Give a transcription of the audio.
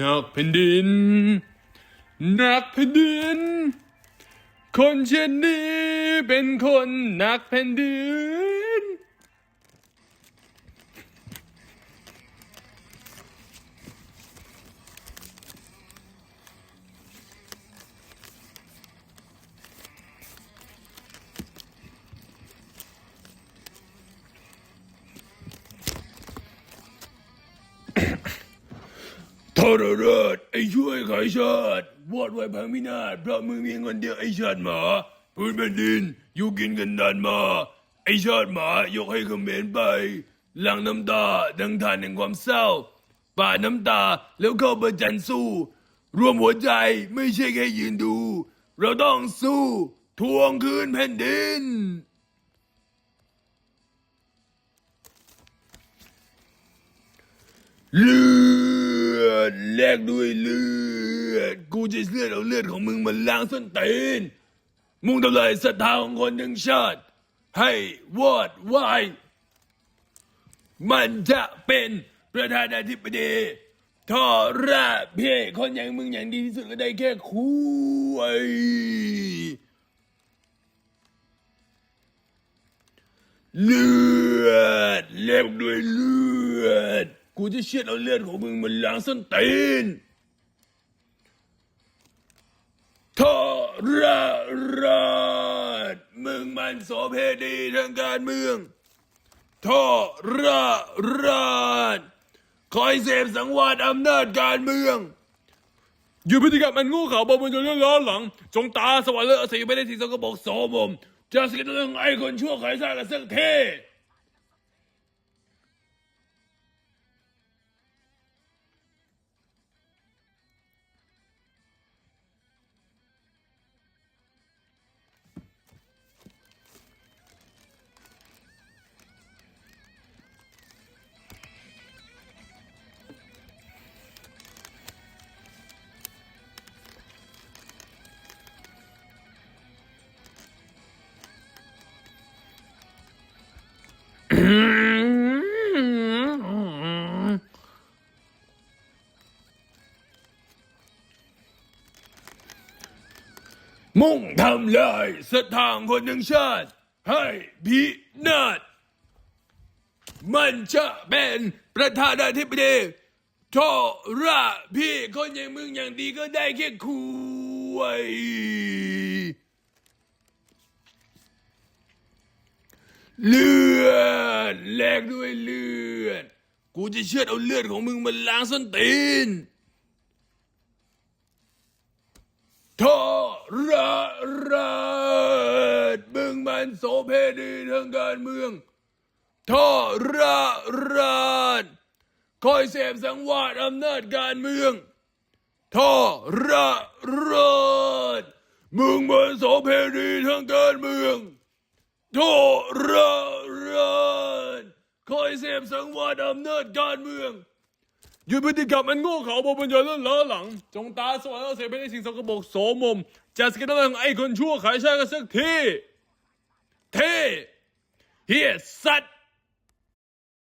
นักแผ่นดิน นักแผ่นดิน คนเช่นนี้เป็นคนนักแผ่นดิน ทรราชไอ้ช่วยขายชาติวอดไว้พังพินาศเพราะมึงมีเงินเดียวไอ้ชาติหมาพื้นแผ่นดินอยู่กินกันนานมา ไอ้ชาติหมายกให้เขมรไปหลังน้ำตาดังทานแห่งความเศร้าป่าน้ำตาแล้วเข้าประจันสู้ รวมหัวใจไม่ใช่แค่ยืนดู เราต้องสู้ทวงคืนแผ่นดินลือ แลกด้วยเลือด กูจะเลือดเอาเลือดของมึงมาล้างส้นตีน มึงทำลายศรัทธาของคนทั้งชาติ ให้วอดวาย มันจะเป็นประธานาธิบดีทอราเพ่คนอย่างมึงอย่างดีที่สุดก็ได้แค่คุยเลือดเล็บด้วยเลือด กูจะเช็ดเอาเลือดของมึงมันล้างส้นตีนทอราราชมึงมันโสเพดีทางการเมืองทอราราชคอยเสพสังวาสอำนาจการเมือง อยู่พฤติกรรมมันงูเขาบนจนเรื่องล้อหลัง จงตาสวรรค์เลือดสีไม่ได้สีสกปรกโสมมจะสกิดเรื่องไอ้คนชั่วขายซากันสักเท่ มุ่งทำลายสถานคนทั้งชาติ ให้พินาศมันจะเป็นประธานาธิบดีโทราพี่คนอย่างมึงอย่างดีก็ได้แค่คุยลือ ดแลกด้วยเลือด กูจะเชือดเอาเลือดของมึงมาล้างส้นตีนทอราราชมึงมันโสเพณีทางการเมืองทอราราชคอยเสพสังวาสอำนาจการเมืองทอราราชมึงมันโสเพณีทางการเมืองทอรา เสพสังวาสอำนาจการเมืองหยุดพฤติกรรมอันโง่เขลาบนปัญญาเลื่อนล้อหลัง จงตาสว่างแล้วเสียไปในสิ่งสกปรกโสมมจะสกิดเรื่องไอ้คนชั่วขายชาติกันสักทีเท่เฮียสัตว์